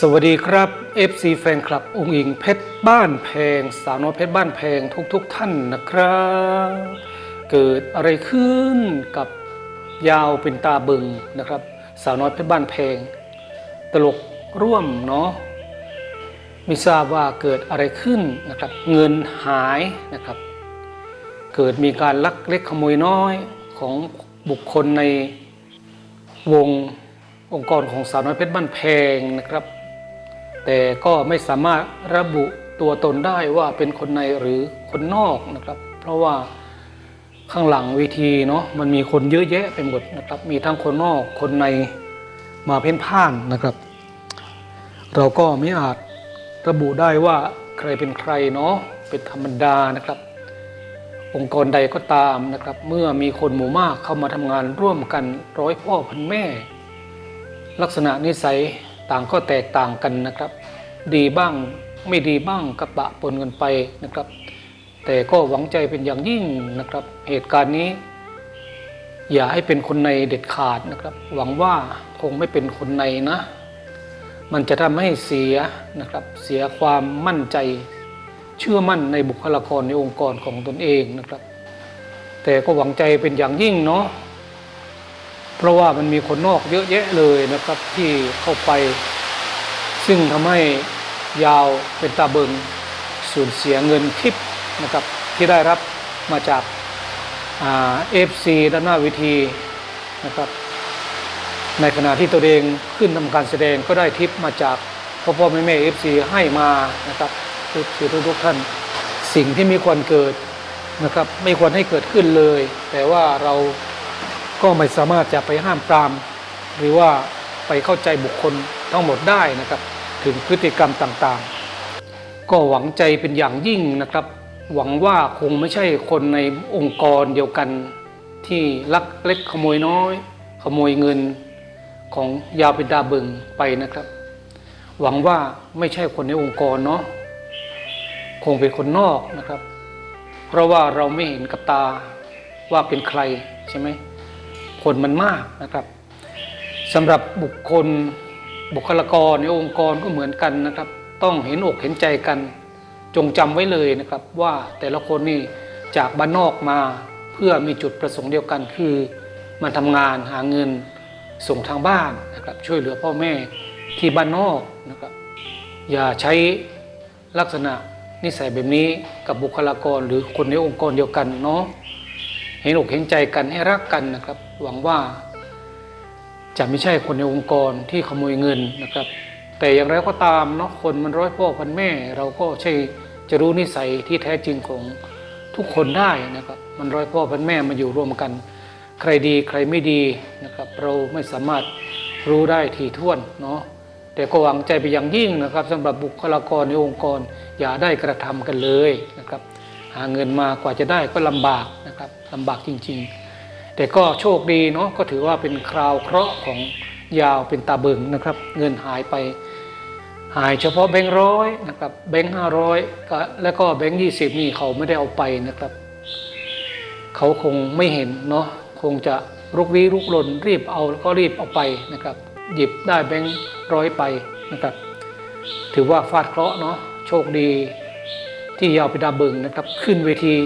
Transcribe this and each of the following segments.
สวัสดีครับ FC แฟนคลับองค์อิงเพชรบ้านแพง สาวน้อยเพชรบ้านแพงทุกๆทท่านนะครับ เกิดอะไรขึ้นกับยาวเป็นตาบึงนะครับ สาวน้อยเพชรบ้านแพง ตลกร่วมเนาะไม่ทราบว่าเกิดอะไรขึ้นนะครับ เงินหายนะครับ เกิดมีการลักเล็กขโมยน้อยของบุคคลในวงองค์กรของสาวน้อยเพชรบ้านแพงนะครับ แต่ก็ไม่สามารถระบุตัวตนได้ว่าเป็นคนในหรือคนนอกนะครับ เพราะว่าข้างหลังเวทีเนาะมันมีคนเยอะแยะไปหมดนะครับ มีทั้งคนนอกคนในมาเพ่นพ่านนะครับ เราก็ไม่อาจระบุได้ว่าใครเป็นใครเนาะเป็นธรรมดานะครับ องค์กรใดก็ตามนะครับ เมื่อมีคนหมู่มากเข้ามาทำงานร่วมกันร้อยพ่อพันแม่ ลักษณะนิสัย ต่างก็แตกต่างกันนะครับ ดีบ้างไม่ดีบ้างกระปะปนกันไปนะครับ แต่ก็หวังใจเป็นอย่างยิ่งนะครับ เหตุการณ์นี้ อย่าให้เป็นคนในเด็ดขาดนะครับ หวังว่าคงไม่เป็นคนในนะ มันจะทำให้เสียนะครับ เสียความมั่นใจ เชื่อมั่นในบุคลากรในองค์กรของตนเองนะครับ แต่ก็หวังใจเป็นอย่างยิ่งเนาะ เพราะว่ามันมีคนนอกเยอะแยะเลยนะครับที่เข้าไป ซึ่งทำให้ยาวเป็นตาเบิงสูญเสียเงินทิปนะครับที่ได้รับมาจากเอฟซีด้านหน้าวิธีนะครับในขณะที่ตัวเองขึ้นทำการแสดงก็ได้ทิปมาจากพ่อพ่อแม่แม่เอฟซีให้มานะครับทุกทุกทุกท่านสิ่งที่ไม่ควรเกิดนะครับไม่ควรให้เกิดขึ้นเลย แต่ว่าเรา ก็ไม่สามารถจะไปห้ามปราม หรือว่าไปเข้าใจบุคคลทั้งหมดได้นะครับ ถึงพฤติกรรมต่างๆ ก็หวังใจเป็นอย่างยิ่งนะครับ หวังว่าคงไม่ใช่คนในองค์กรเดียวกัน ที่ลักเล็กขโมยน้อย ขโมยเงินของยาปิดาบึงไปนะครับ หวังว่าไม่ใช่คนในองค์กรเนาะคงเป็นคนนอกนะครับ เพราะว่าเราไม่เห็นกับตาว่าเป็นใครใช่ไหม คนมันมากนะครับสำหรับบุคคลบุคลากรในองค์กรก็เหมือนกันนะครับ ต้องเห็นอกเห็นใจกัน จงจำไว้เลยนะครับ ว่าแต่ละคนนี่จากบ้านนอกมาเพื่อมีจุดประสงค์เดียวกันคือมาทำงานหาเงินส่งทางบ้านนะครับช่วยเหลือพ่อแม่ที่บ้านนอกนะครับ อย่าใช้ลักษณะนิสัยแบบนี้กับบุคลากรหรือคนในองค์กรเดียวกันเนาะ ห็นอกเห็นใจกันให้รักกันนะครับ หวังว่าจะไม่ใช่คนในองค์กรที่ขโมยเงินนะครับ แต่อย่างไรก็ตามเนาะคนมันร้อยพ่อพันแม่ เราก็ใช่จะรู้นิสัยที่แท้จริงของทุกคนได้นะครับ มันร้อยพ่อพันแม่มาอยู่รวมกัน ใครดีใครไม่ดีนะครับ เราไม่สามารถรู้ได้ทีท่วนเนาะแต่ก็หวังใจไปอย่างยิ่งนะครับสำหรับบุคลากรในองค์กรอย่าได้กระทำกันเลยนะครับ หาเงินมากว่าจะได้ก็ลำบากนะครับลำบากจริง ๆ แต่ก็โชคดีเนาะก็ถือว่าเป็นคราวเคราะห์ของยาวเป็นตาเบิงนะครับ เงินหายไป หายเฉพาะแบงค์ร้อยนะครับแบงค์ห้าร้อยแล้วก็แบงค์ยี่สิบนี่เขาไม่ได้เอาไปนะครับ เขาคงไม่เห็นเนาะคงจะรุกวี้รุกรนรีบเอาแล้วก็รีบเอาไปนะครับ หยิบได้แบงค์ร้อยไปนะครับ ถือว่าฟาดเคราะห์เนาะโชคดี ที่ยาวไปดาเบิงนะครับ ขึ้นเวที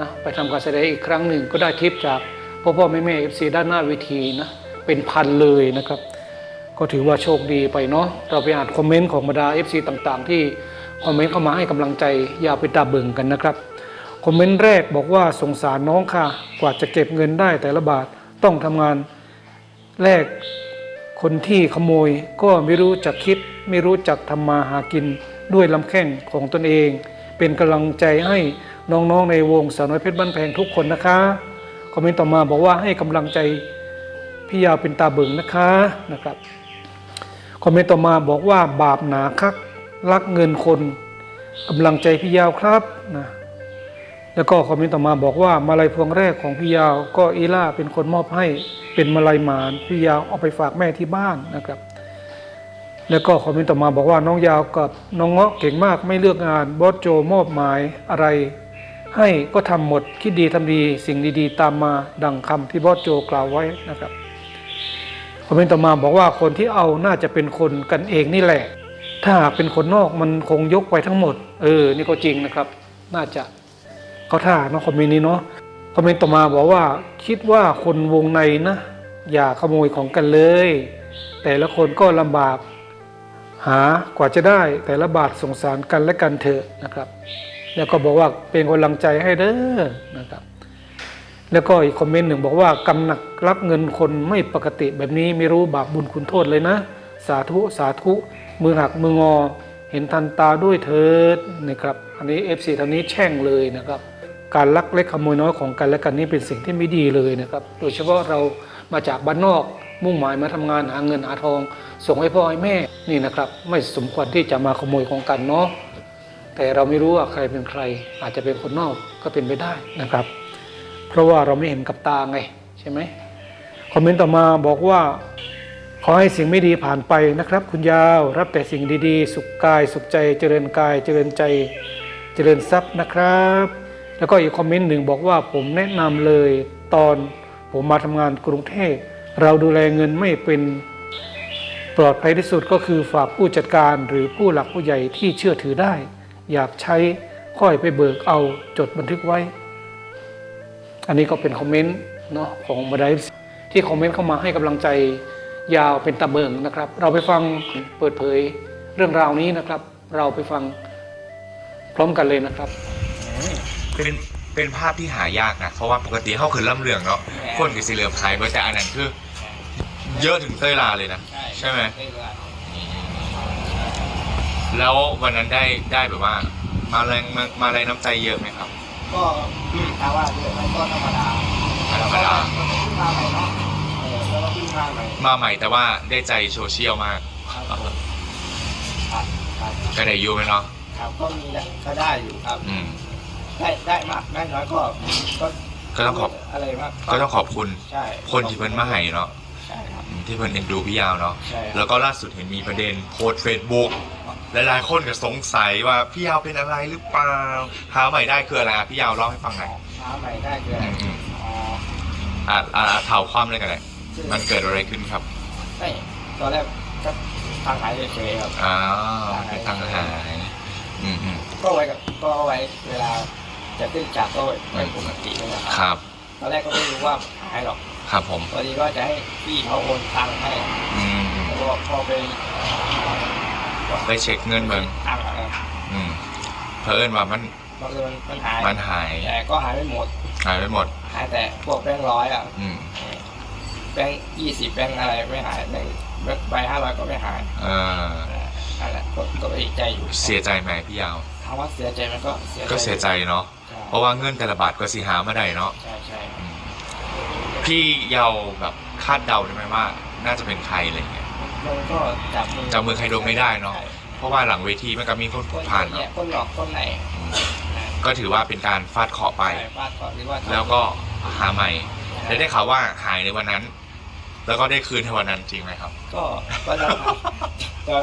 นะไปทำการแสดงอีกครั้งหนึ่งก็ได้ทิปจากพ่อพ่อแม่แม่เอฟซีด้านหน้าเวทีนะเป็นพันเลยนะครับ ก็ถือว่าโชคดีไปเนาะเราไปอ่านคอมเมนต์ของบรรดา FC ต่างๆ ที่คอมเมนต์เข้ามาให้กำลังใจยาวไปดาเบิงกันนะครับคอมเมนต์แรกบอกว่าสงสารน้องค่ะกว่าจะเก็บเงินได้แต่ละบาทต้องทำงานแลกคนที่ขโมยก็ไม่รู้จักคิด ไม่รู้จักทำมาหากินด้วยลำแข้งของตนเอง เป็นกำลังใจให้น้องๆในวงสาวน้อยเพชรบ้านแพงทุกคนนะคะ คอมเมนต์ต่อมาบอกว่าให้กำลังใจพี่ยาวเป็นตาเบิงนะคะนะครับ คอมเมนต์ต่อมาบอกว่าบาปหนาคักลักเงินคนกำลังใจพี่ยาวครับนะแล้วก็คอมเมนต์ต่อมาบอกว่ามาลัยพวงแรกของพี่ยาวก็อีล่าเป็นคนมอบให้เป็นมาลัยหมานพี่ยาวเอาไปฝากแม่ที่บ้านนะครับ แล้วก็คอมเมนต์ต่อมาบอกว่าน้องยาวกับน้องเงาะเก่งมากไม่เลือกงานบอสโจมอบหมายอะไร ให้ก็ทำหมดคิดดีทำดีสิ่งดีๆ ตามมาดังคำที่บอสโจกล่าวไว้นะครับคอมเมนต์ต่อมาบอกว่าคนที่เอาน่าจะเป็นคนกันเองนี่แหละ ถ้าหากเป็นคนนอกมันคงยกไปทั้งหมด เออ นี่ก็จริงนะครับ น่าจะเขาท่าเนาะคอมเมนต์นี้เนาะคอมเมนต์ต่อมาบอกว่าคิดว่าคนวงในนะ อย่าขโมยของกันเลย แต่ละคนก็ลำบาก หากว่าจะได้แต่ละบาทสงสารกันและกันเถอะนะครับ แล้วก็บอกว่าเป็นกำลังใจให้เด้อนะครับ แล้วก็อีกคอมเมนต์หนึ่งบอกว่ากำหนักรับเงินคนไม่ปกติแบบนี้ไม่รู้บาปบุญคุณโทษเลยนะ สาธุสาธุมือหักมืองอ เห็นทันตาด้วยเถิดนะครับ อันนี้ FC ทางนี้แช่งเลยนะครับ การลักเล็กขโมยน้อยของกันและกันนี่เป็นสิ่งที่ไม่ดีเลยนะครับ โดยเฉพาะเรามาจากบ้านนอก มุ่งหมายมาทำงานหาเงินหาทอง ส่งให้พ่อให้แม่นี่นะครับ ไม่สมควรที่จะมาขโมยของกันเนาะแต่เราไม่รู้ว่าใครเป็นใคร อาจจะเป็นคนนอกก็เป็นไปได้นะครับ เพราะว่าเราไม่เห็นกับตาไงใช่ไหมคอมเมนต์ต่อมาบอกว่า ขอให้สิ่งไม่ดีผ่านไปนะครับ คุณยาวรับแต่สิ่งดีๆ สุขกายสุขใจเจริญกายเจริญใจเจริญทรัพย์นะครับ แล้วก็อีกคอมเมนต์หนึ่งบอกว่าผมแนะนำเลยตอนผมมาทำงานกรุงเทพ เราดูแลเงินไม่เป็นปลอดภัยที่สุดก็คือฝากผู้จัดการหรือผู้หลักผู้ใหญ่ที่เชื่อถือได้ อยากใช้ค่อยไปเบิกเอาจดบันทึกไว้ อันนี้ก็เป็นคอมเมนต์เนาะของบรรดา FC ที่คอมเมนต์เข้ามาให้กำลังใจยาวเป็นตะเบิงนะครับ เราไปฟังเปิดเผยเรื่องราวนี้นะครับ เราไปฟังพร้อมกันเลยนะครับเป็น เป็นภาพที่หายากนะเพราะว่าปกติเขาคือล่ำเรืองเนาะคนกับสีเหลืองไทยแต่อันนั้นคือ เยอะถึงเต้ยลาเลยนะใช่ไหมแล้ววันนั้นได้ได้แบบว่า มาแรงมามาแรงน้ำใจเยอะไหมครับ ก็ถามว่าเยอะไหมก็ธรรมดาธรรมดาเพิ่งมาใหม่เนาะเออแล้วก็เพิ่งมาใหม่มาใหม่แต่ว่าได้ใจโซเชียลมากครับครับครับก็ได้อยูไหมเนาะครับก็มีนะก็ได้อยู่ครับอืม ได้ได้มากได้น้อยก็ก็ก็ต้องขอบอะไรมากก็ต้องขอบคุณใช่คนที่เพิ่นมาให้เนาะใช่ครับอืมที่เพิ่นเอ็นดูพี่ยาวเนาะใช่ครับแล้วก็ล่าสุดเห็นมีประเด็นโพสเฟซบุ๊กหลายๆคนก็สงสัยว่าพี่ยาวเป็นอะไรหรือเปล่าหาใหม่ได้คืออะไรอะพี่ยาวเล่าให้ฟังหน่อยมาใหม่ได้คืออะไรอืมอ๋ออ่าอ่าเท่าความเลยกันเลยมันเกิดอะไรขึ้นครับไม่ตอนแรกก็ทางหายเฉยๆครับอ้าวเป็นตังหายอืมอืม ก็ไว้กับก็เอาไว้เวลา จะขึ้นจากก็ไว้ปกตินี่แหละคครับรับ ตอนแรกก็ไม่รู้ว่าหายหรอกครับผม พอดีก็จะให้พี่เขาโอนตังค์ให้อืมอืมแล้วก็พอไปไปเช็คเงินเบิ่งตังค์อะไรอืมเพิ่นว่ามันบางทีมันมันหายมันหายแต่ก็หายไม่หมดหายไปหมด หายแต่พวกแบงค์ร้อยอะอืมแบงค์ยี่สิบแบงค์อะไรไม่หายแบงค์ใบห้าร้อยก็ไม่หายเออนั่นแหละก็ก็ดีใจอยู่เสียใจไหมพี่ยาว ถามว่าเสียใจมันก็เสียใจก็เสียใจเนาะใช่เพราะว่าเงินแต่ละบาทก็สิหามาได้เนาะใช่ใช่อืมพี่ยาวแบบคาดเดาได้ไหมว่า น่าจะเป็นใครอะไรเงี้ย มันก็จับมือจับมือใครโดนไม่ได้เนาะใช่เพราะว่าหลังเวทีมันก็มีคนคนผ่านเนี่เนาะยคนหลอกคนไหนอืมก็ถือว่าเป็นการฟาดเคราะห์ไปใช่ฟาดก่อนหรือว่าแล้วก็หาใหม่และได้ข่าวว่าหายในวันนั้น แล้วก็ได้คืนในวันนั้นจริงไหมครับ ก็วันนั้นตอน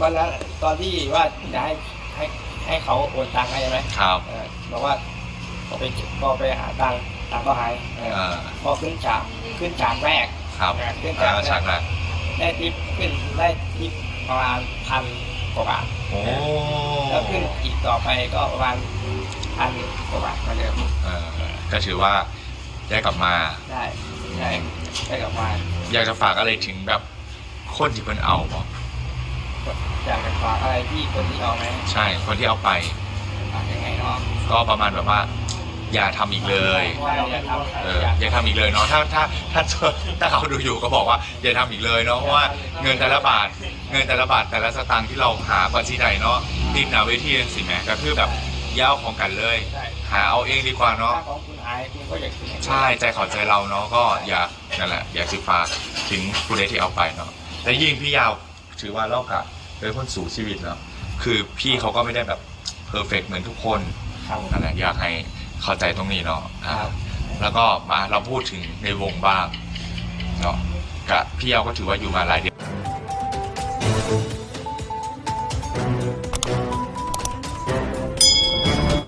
วันนั้นตอนที่ว่าจะให้ ให้ให้เขาโอนตังค์ให้ใช่ไหมครับเออบอกว่าพอไปพอไปหาตังค์ตังค์ก็หายเออเออพอขึ้นฉากขึ้นฉากแรก ครับเออขึ้นอ่าฉากแรฉากกละได้ทิปขึ้นได้ทิปประมาณพันกว่าบาท โอ้แล้วขึ้นอีกต่อไปก็ประมาณพันกว่าบาทเหมือนเดิมเออก็ถือว่าได้กลับมา ได้ได้ได้กลับมาอยากจะฝากอะไรถึงแบบคนที่เพิ่นเอาบอก อยากจะฝากอะไรที่คนที่เอาไหมใช่คนที่เอาไป ฝากยังไงเนาะก็ประมาณแบบว่า อย่าทำอีกเลยอย่าทำเอออย่าทำอีกเลยเนาะถ้าถ้าถ้าถ้าเขาดูอยู่ก็บอกว่าอย่าทำอีกเลยเนาะเพราะว่าเงินแต่ละบาท เงินแต่ละบาทแต่ละสตางค์ที่เราหาปัจจัยเนาะติดหนาเวทีสิแหม่ก็คือแบบย่าเอาของกันเลย ใช่หาเอาเองดีกว่าเนาะถ้าของคุณหายคุณก็อยากคืนใช่ใจเขอใจเราเนาะก็อยากนั่นแหละอยากสิฝากถึงผู้ใดที่เอาไปเนาะแต่ยิ่งพี่ยาว ถือว่าเล่ากะเป็นคนสู่ชีวิตเนาะคือพี่เขาก็ไม่ได้แบบเพอร์เฟกเหมือนทุกคนครับนั่นแหละอยากให้เข้าใจตรงนี้เนาะอ่าครับ แล้วก็มาเราพูดถึงในวงบ้างเนาะกับพี่ยาวก็ถือว่าอยู่มาหลายเดือน